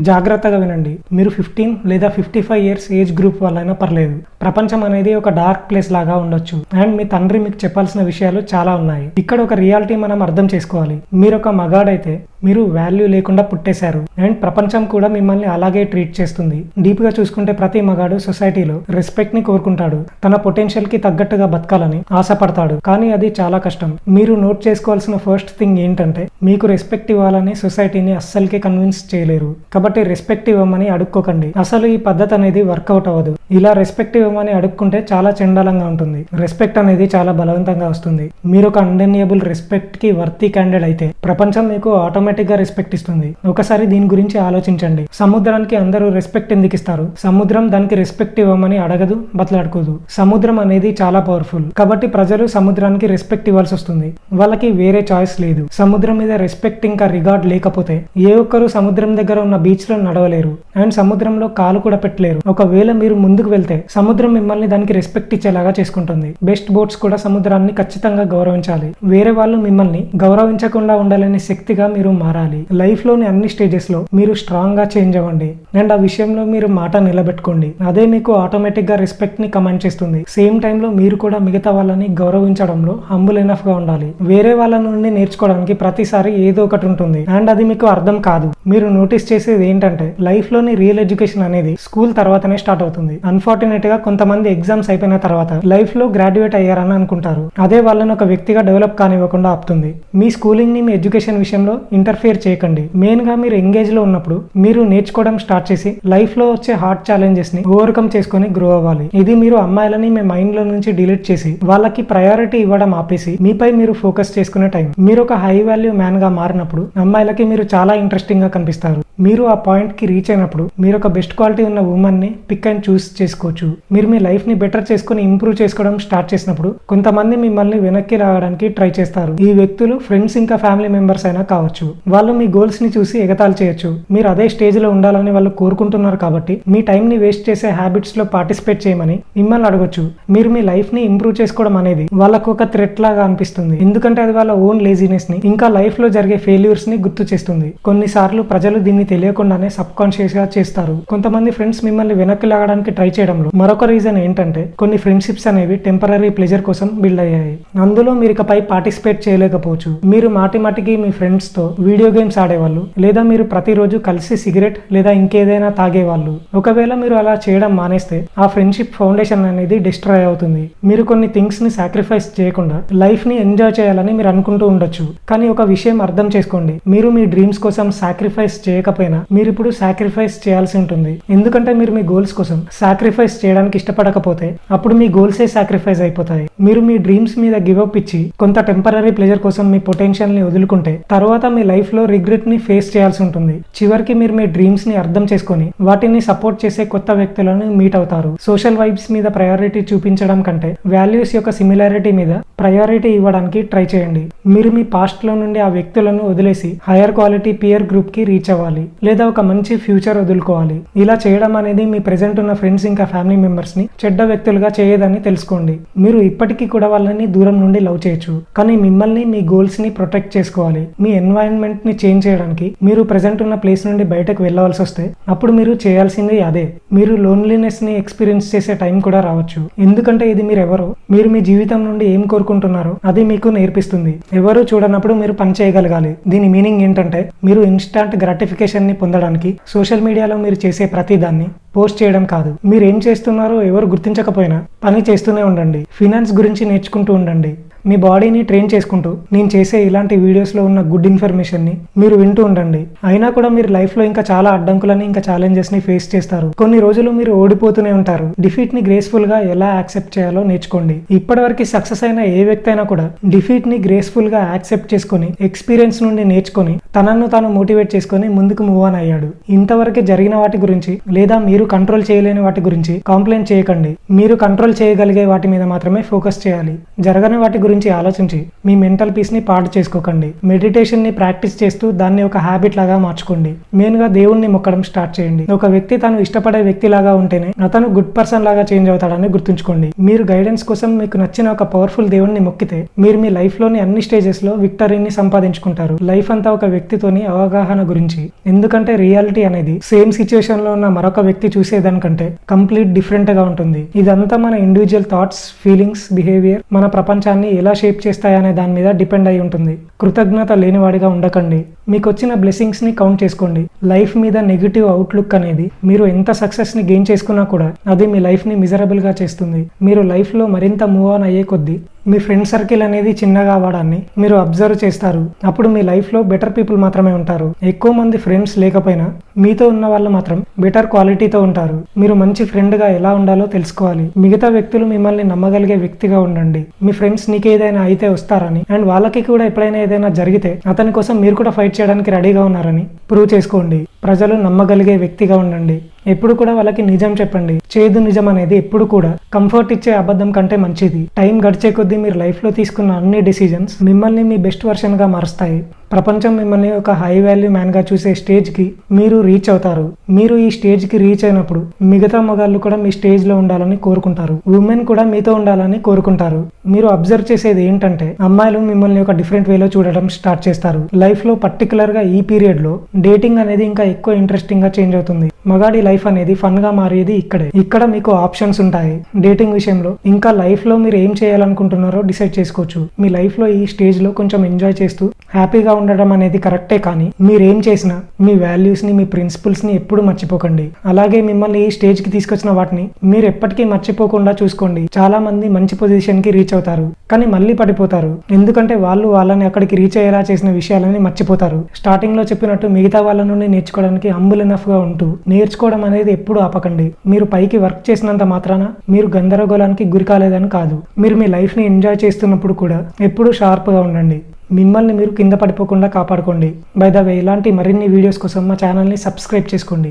జాగ్రత్తగా వినండి. మీరు ఫిఫ్టీన్ లేదా fifty five years age group వాళ్ళైనా పర్లేదు. ప్రపంచం అనేది ఒక డార్క్ ప్లేస్ లాగా ఉండొచ్చు. అండ్ మీ తండ్రి మీకు చెప్పాల్సిన విషయాలు చాలా ఉన్నాయి. ఇక్కడ ఒక రియాలిటీ మనం అర్థం చేసుకోవాలి. మీరు ఒక మగాడైతే మీరు వాల్యూ లేకుండా పుట్టేశారు. అండ్ ప్రపంచం కూడా మిమ్మల్ని అలాగే ట్రీట్ చేస్తుంది. డీప్గా చూసుకుంటే ప్రతి మగాడు సొసైటీలో రెస్పెక్ట్ని కోరుకుంటాడు. తన పొటెన్షియల్కి తగ్గట్టుగా బతకాలని ఆశపడతాడు. కానీ అది చాలా కష్టం. మీరు నోట్ చేసుకోవాల్సిన ఫస్ట్ థింగ్ ఏంటంటే మీకు రెస్పెక్ట్ ఇవ్వాలని సొసైటీని అస్సలకే కన్విన్స్ చేయలేరు. కాబట్టి రెస్పెక్ట్ ఇవ్వమని అడుక్కోకండి. అసలు ఈ పద్ధతి అనేది వర్కౌట్ అవ్వదు. ఇలా రెస్పెక్ట్ ఇవ్వమని అడుక్కుంటే చాలా చండాలంగా ఉంటుంది. రెస్పెక్ట్ అనేది చాలా బలవంతంగా వస్తుంది. మీరు ఒక అన్డెనియబుల్ రెస్పెక్ట్కి వర్తీ క్యాండిడేట్ అయితే ప్రపంచం మీకు ఆటోమేటిక్గా రెస్పెక్ట్ ఇస్తుంది. ఒకసారి దీని గురించి ఆలోచించండి. సముద్రానికి అందరూ రెస్పెక్ట్ ఎందుకు ఇస్తారు? సముద్రం దానికి రెస్పెక్ట్ ఇవ్వమని అడగదు బతలాడుకోదు. సముద్రం అనేది చాలా పవర్ఫుల్ కాబట్టి ప్రజలు సముద్రానికి రెస్పెక్ట్ ఇవ్వాల్సి వస్తుంది. వాళ్ళకి వేరే చాయిస్ లేదు. సముద్రం మీద రెస్పెక్ట్ ఇంకా రిగార్డ్ లేకపోతే ఏ ఒక్కరు సముద్రం దగ్గర ఉన్న బీచ్ బీచ్లో నడవలేరు. అండ్ సముద్రంలో కాలు కూడా పెట్టలేరు. ఒకవేళ మీరు ముందుకు వెళ్తే సముద్రం మిమ్మల్ని దానికి రెస్పెక్ట్ ఇచ్చేలాగా చేసుకుంటుంది. బెస్ట్ బోట్స్ కూడా సముద్రాన్ని ఖచ్చితంగా గౌరవించాలి. వేరే వాళ్ళు మిమ్మల్ని గౌరవించకుండా ఉండాలనే శక్తిగా మీరు మారాలి. లైఫ్లోని అన్ని స్టేజెస్లో మీరు స్ట్రాంగ్గా చేంజ్ అవ్వండి. అండ్ ఆ విషయంలో మీరు మాట నిలబెట్టుకోండి. అదే మీకు ఆటోమేటిక్గా రెస్పెక్ట్ని కమాండ్ చేస్తుంది. సేమ్ టైంలో మీరు కూడా మిగతా వాళ్ళని గౌరవించడంలో హంబుల్ ఎనఫ్గా ఉండాలి. వేరే వాళ్ళ నుండి నేర్చుకోవడానికి ప్రతిసారి ఏదో ఒకటి ఉంటుంది. అండ్ అది మీకు అర్థం కాదు. మీరు నోటీస్ చేసి చేసేది ఏంటంటే లైఫ్లోని రియల్ ఎడ్యుకేషన్ అనేది స్కూల్ తర్వాతనే స్టార్ట్ అవుతుంది. అన్ఫార్చునేట్గా కొంతమంది ఎగ్జామ్స్ అయిపోయిన తర్వాత లైఫ్లో గ్రాడ్యుయేట్ అయ్యారని అనుకుంటారు. అదే వాళ్ళని ఒక వ్యక్తిగా డెవలప్ కానివ్వకుండా ఆపుతుంది. మీ స్కూలింగ్ని మీ ఎడ్యుకేషన్ విషయంలో ఇంటర్ఫియర్ చేయకండి. మెయిన్గా మీరు ఎంగేజ్లో ఉన్నప్పుడు మీరు నేర్చుకోవడం స్టార్ట్ చేసి లైఫ్లో వచ్చే హార్డ్ ఛాలెంజెస్ని ఓవర్కమ్ చేసుకొని గ్రో అవ్వాలి. ఇది మీరు అమ్మాయిలని మీ మైండ్లో నుంచి డిలీట్ చేసి వాళ్ళకి ప్రయారిటీ ఇవ్వడం ఆపేసి మీపై మీరు ఫోకస్ చేసుకునే టైం మీరు ఒక హై వాల్యూ మ్యాన్గా మారినప్పుడు అమ్మాయిలకి మీరు చాలా ఇంట్రెస్టింగ్గా కనిపిస్తారు. మీరు ఆ పాయింట్కి రీచ్ అయినప్పుడు మీరు ఒక బెస్ట్ క్వాలిటీ ఉన్న ఉమెన్ని పిక్ అండ్ చూస్ చేసుకోవచ్చు. మీరు మీ లైఫ్ని బెటర్ చేసుకుని ఇంప్రూవ్ చేసుకోవడం స్టార్ట్ చేసినప్పుడు కొంతమంది మిమ్మల్ని వెనక్కి రావడానికి ట్రై చేస్తారు. ఈ వ్యక్తులు ఫ్రెండ్స్ ఇంకా ఫ్యామిలీ మెంబర్స్ అయినా కావచ్చు. వాళ్ళు మీ గోల్స్ని చూసి ఎగతాలు చేయొచ్చు. మీరు అదే స్టేజ్లో ఉండాలని వాళ్ళు కోరుకుంటున్నారు కాబట్టి మీ టైంని వేస్ట్ చేసే హ్యాబిట్స్లో పార్టిసిపేట్ చేయమని మిమ్మల్ని అడగొచ్చు. మీరు మీ లైఫ్ని ఇంప్రూవ్ చేసుకోవడం అనేది వాళ్ళకు ఒక థ్రెట్ లాగా అనిపిస్తుంది. ఎందుకంటే అది వాళ్ళ ఓన్ లేజినెస్ని ఇంకా లైఫ్లో జరిగే ఫెయిల్యూర్స్ని గుర్తు చేస్తుంది. కొన్నిసార్లు ప్రజలు దీన్ని తెలియకుండానే సబ్ కాన్షియస్గా చేస్తారు. కొంతమంది ఫ్రెండ్స్ మిమ్మల్ని వెనక్కి లాగడానికి ట్రై చేయడంలో మరొక రీజన్ ఏంటంటే కొన్ని ఫ్రెండ్షిప్స్ అనేవి టెంపరీ ప్లెజర్ కోసం బిల్డ్ అయ్యాయి. అందులో మీరు ఇకపై పార్టిసిపేట్ చేయలేకపోవచ్చు. మీరు మాటి మాటికి మీ ఫ్రెండ్స్తో వీడియో గేమ్స్ ఆడేవాళ్ళు లేదా మీరు ప్రతిరోజు కలిసి సిగరెట్ లేదా ఇంకేదైనా తాగేవాళ్ళు. ఒకవేళ మీరు అలా చేయడం మానేస్తే ఆ ఫ్రెండ్షిప్ ఫౌండేషన్ అనేది డిస్ట్రాయ్ అవుతుంది. మీరు కొన్ని థింగ్స్ని సాక్రిఫైస్ చేయకుండా లైఫ్ని ఎంజాయ్ చేయాలని మీరు అనుకుంటూ ఉండొచ్చు. కానీ ఒక విషయం అర్థం చేసుకోండి. మీరు మీ డ్రీమ్స్ కోసం సాక్రిఫైస్ చేయకపోయినా మీరు ఇప్పుడు సాక్రిఫైస్ చేయాల్సి ఉంటుంది. ఎందుకంటే మీరు మీ గోల్స్ కోసం సాక్రిఫైస్ చేయడానికి ఇష్టపడకపోతే అప్పుడు మీ గోల్సే సాక్రిఫైస్ అయిపోతాయి. మీరు మీ డ్రీమ్స్ మీద గివ్ అప్ ఇచ్చి కొంత టెంపరీ ప్లెజర్ కోసం మీ పొటెన్షియల్ని వదులుకుంటే తర్వాత మీ లైఫ్లో రిగ్రెట్ని ఫేస్ చేయాల్సి ఉంటుంది. చివరికి మీరు మీ డ్రీమ్స్ని అర్థం చేసుకొని వాటిని సపోర్ట్ చేసే కొత్త వ్యక్తులను మీట్ అవుతారు. సోషల్ వైబ్స్ మీద ప్రయారిటీ చూపించడం కంటే వాల్యూస్ యొక్క సిమిలారిటీ మీద ప్రయారిటీ ఇవ్వడానికి ట్రై చేయండి. మీరు మీ పాస్ట్లో నుండి ఆ వ్యక్తులను వదిలేసి హైయర్ క్వాలిటీ పియర్ గ్రూప్కి రీచ్ అవ్వాలి. లేదా ఒక మంచి ఫ్యూచర్ వదులుకోవాలి. ఇలా చేయడం అనేది మీ ప్రెసెంట్ ఉన్న ఫ్రెండ్స్ ఇంకా ఫ్యామిలీ మెంబర్స్ని చెడ్డ వ్యక్తులుగా చేయదని తెలుసుకోండి. మీరు ఇప్పటికీ కూడా వాళ్ళని దూరం నుండి లవ్ చేయొచ్చు. కానీ మిమ్మల్ని మీ గోల్స్ని ప్రొటెక్ట్ చేసుకోవాలి. మీ ఎన్వైరన్మెంట్ని చేంజ్ చేయడానికి మీరు ప్రెసెంట్ ఉన్న ప్లేస్ నుండి బయటకు వెళ్ళవలసి వస్తే అప్పుడు మీరు చేయాల్సింది అదే. మీరు లోన్లీనెస్ని ఎక్స్పీరియన్స్ చేసే టైం కూడా రావచ్చు. ఎందుకంటే ఇది మీరు ఎవరో మీరు మీ జీవితం నుండి ఏం కోరుకుంటున్నారో అది మీకు నేర్పిస్తుంది. ఎవరు చూడనప్పుడు మీరు పని చేయగలగాలి. దీని మీనింగ్ ఏంటంటే మీరు ఇన్స్టాంట్ గ్రాటిఫికేషన్ ని పొందడానికి సోషల్ మీడియాలో మీరు చేసే ప్రతి దాన్ని పోస్ట్ చేయడం కాదు. మీరు ఏం చేస్తున్నారో ఎవరు గుర్తించకపోయినా పని చేస్తూనే ఉండండి. ఫినాన్స్ గురించి నేర్చుకుంటూ ఉండండి. మీ బాడీని ట్రైన్ చేసుకుంటూ నేను చేసే ఇలాంటి వీడియోస్లో ఉన్న గుడ్ ఇన్ఫర్మేషన్ని మీరు వింటూ ఉండండి. అయినా కూడా మీరు లైఫ్లో ఇంకా చాలా అడ్డంకులని ఇంకా ఛాలెంజెస్ని ఫేస్ చేస్తారు. కొన్ని రోజులు మీరు ఓడిపోతూనే ఉంటారు. డిఫీట్ని గ్రేస్ఫుల్గా ఎలా యాక్సెప్ట్ చేయాలో నేర్చుకోండి. ఇప్పటివరకు సక్సెస్ అయిన ఏ వ్యక్తి అయినా కూడా డిఫీట్ని గ్రేస్ఫుల్గా యాక్సెప్ట్ చేసుకొని ఎక్స్పీరియన్స్ నుండి నేర్చుకొని తనను తాను మోటివేట్ చేసుకొని ముందుకు మూవ్ ఆన్ అయ్యాడు. ఇంతవరకు జరిగిన వాటి గురించి లేదా మీరు కంట్రోల్ చేయలేని వాటి గురించి కంప్లైంట్ చేయకండి. మీరు కంట్రోల్ చేయగలిగే వాటి మీద మాత్రమే ఫోకస్ చేయాలి. జరగని వాటి గురించి గురించి ఆలోచించి మీ మెంటల్ పీస్ని పాడు చేసుకోకండి. మెడిటేషన్ని ప్రాక్టీస్ చేస్తూ దాన్ని ఒక హ్యాబిట్ లాగా మార్చుకోండి. మెయిన్గా దేవుణ్ణి మొక్కడం స్టార్ట్ చేయండి. ఒక వ్యక్తి తను ఇష్టపడే వ్యక్తి లాగా ఉంటేనే అతను గుడ్ పర్సన్ లాగా చేంజ్ అవుతాడని గుర్తుంచుకోండి. మీరు గైడెన్స్ కోసం మీకు నచ్చిన ఒక పవర్ఫుల్ దేవుణ్ణి మొక్కితే మీరు మీ లైఫ్లోని అన్ని స్టేజెస్లో విక్టరీని సంపాదించుకుంటారు. లైఫ్ అంతా ఒక వ్యక్తితోని అవగాహన గురించి. ఎందుకంటే రియాలిటీ అనేది సేమ్ సిచ్యువేషన్లో ఉన్న మరొక వ్యక్తి చూసేదానికంటే కంప్లీట్ డిఫరెంట్గా ఉంటుంది. ఇదంతా మన ఇండివిజువల్ థాట్స్ ఫీలింగ్స్ బిహేవియర్ మన ప్రపంచాన్ని ఎలా షేప్ చేస్తాయనే దాని మీద డిపెండ్ అయి ఉంటుంది. కృతజ్ఞత లేనివాడిగా ఉండకండి. మీకు వచ్చిన బ్లెస్సింగ్స్ని కౌంట్ చేసుకోండి. లైఫ్ మీద నెగిటివ్ అవుట్లుక్ అనేది మీరు ఎంత సక్సెస్ని గెయిన్ చేసుకున్నా కూడా అది మీ లైఫ్ని మిజరబుల్గా చేస్తుంది. మీరు లైఫ్లో మరింత మూవ్ ఆన్ అయ్యే కొద్దీ మీ ఫ్రెండ్ సర్కిల్ అనేది చిన్నగా అవ్వడాన్ని మీరు అబ్జర్వ్ చేస్తారు. అప్పుడు మీ లైఫ్లో బెటర్ పీపుల్ మాత్రమే ఉంటారు. ఎక్కువ మంది ఫ్రెండ్స్ లేకపోయినా మీతో ఉన్న వాళ్ళు మాత్రం బెటర్ క్వాలిటీతో ఉంటారు. మీరు మంచి ఫ్రెండ్గా ఎలా ఉండాలో తెలుసుకోవాలి. మిగతా వ్యక్తులు మిమ్మల్ని నమ్మగలిగే వ్యక్తిగా ఉండండి. మీ ఫ్రెండ్స్ నీకు ఏదైనా అయితే వస్తారని అండ్ వాళ్ళకి కూడా ఎప్పుడైనా ఏదైనా జరిగితే అతని కోసం మీరు కూడా ఫైట్ చేయడానికి రెడీగా ఉన్నారని ప్రూవ్ చేసుకోండి. ప్రజలు నమ్మగలిగే వ్యక్తిగా ఉండండి. ఎప్పుడు కూడా వాళ్ళకి నిజం చెప్పండి. చేదు నిజం అనేది ఎప్పుడు కూడా కంఫర్ట్ ఇచ్చే అబద్ధం కంటే మంచిది. టైం గడిచే కొద్దీ మీరు లైఫ్లో తీసుకున్న అన్ని డిసిజన్స్ మిమ్మల్ని మీ బెస్ట్ వర్షన్గా మారుస్తాయి. ప్రపంచం మిమ్మల్ని ఒక హై వాల్యూ మ్యాన్గా చూసే స్టేజ్కి మీరు రీచ్ అవుతారు. మీరు ఈ స్టేజ్కి రీచ్ అయినప్పుడు మిగతా మగాళ్ళు కూడా మీ స్టేజ్లో ఉండాలని కోరుకుంటారు. ఉమెన్ కూడా మీతో ఉండాలని కోరుకుంటారు. మీరు అబ్జర్వ్ చేసేది ఏంటంటే అమ్మాయిలు మిమ్మల్ని ఒక డిఫరెంట్ వేలో చూడడం స్టార్ట్ చేస్తారు. లైఫ్లో పర్టికులర్గా ఈ పీరియడ్లో డేటింగ్ అనేది ఇంకా ఎక్కువ ఇంట్రెస్టింగ్గా చేంజ్ అవుతుంది. మగాడి లైఫ్ అనేది ఫన్గా మారేది ఇక్కడే. ఇక్కడ మీకు ఆప్షన్స్ ఉంటాయి. డేటింగ్ విషయంలో ఇంకా లైఫ్లో మీరు ఏం చేయాలనుకుంటున్నారో డిసైడ్ చేసుకోవచ్చు. మీ లైఫ్లో ఈ స్టేజ్లో కొంచెం ఎంజాయ్ చేస్తూ హ్యాపీగా ఉండడం అనేది కరెక్టే కానీ మీరు ఏం చేసినా మీ వాల్యూస్ని మీ ప్రిన్సిపల్స్ని ఎప్పుడు మర్చిపోకండి. అలాగే మిమ్మల్ని ఈ స్టేజ్కి తీసుకొచ్చిన వాటిని మీరు ఎప్పటికీ మర్చిపోకుండా చూసుకోండి. చాలా మంది మంచి పొజిషన్కి రీచ్ అవుతారు కానీ మళ్ళీ పడిపోతారు. ఎందుకంటే వాళ్ళు వాళ్ళని అక్కడికి రీచ్ అయ్యేలా చేసిన విషయాలని మర్చిపోతారు. స్టార్టింగ్లో చెప్పినట్టు మిగతా వాళ్ళ నుండి నేర్చుకోవడానికి హంబుల్ ఎనఫ్గా ఉంటూ నేర్చుకోవడం అనేది ఎప్పుడు ఆపకండి. మీరు పైకి వర్క్ చేసినంత మాత్రాన మీరు గందరగోళానికి గురి కాలేదని కాదు. మీరు మీ లైఫ్ని ఎంజాయ్ చేస్తున్నప్పుడు కూడా ఎప్పుడూ షార్ప్గా ఉండండి. మిమ్మల్ని మీరు కింద పడిపోకుండా కాపాడుకోండి. బై ద వే ఇలాంటి మరిన్ని వీడియోస్ కోసం మా ఛానల్ని సబ్స్క్రైబ్ చేసుకోండి.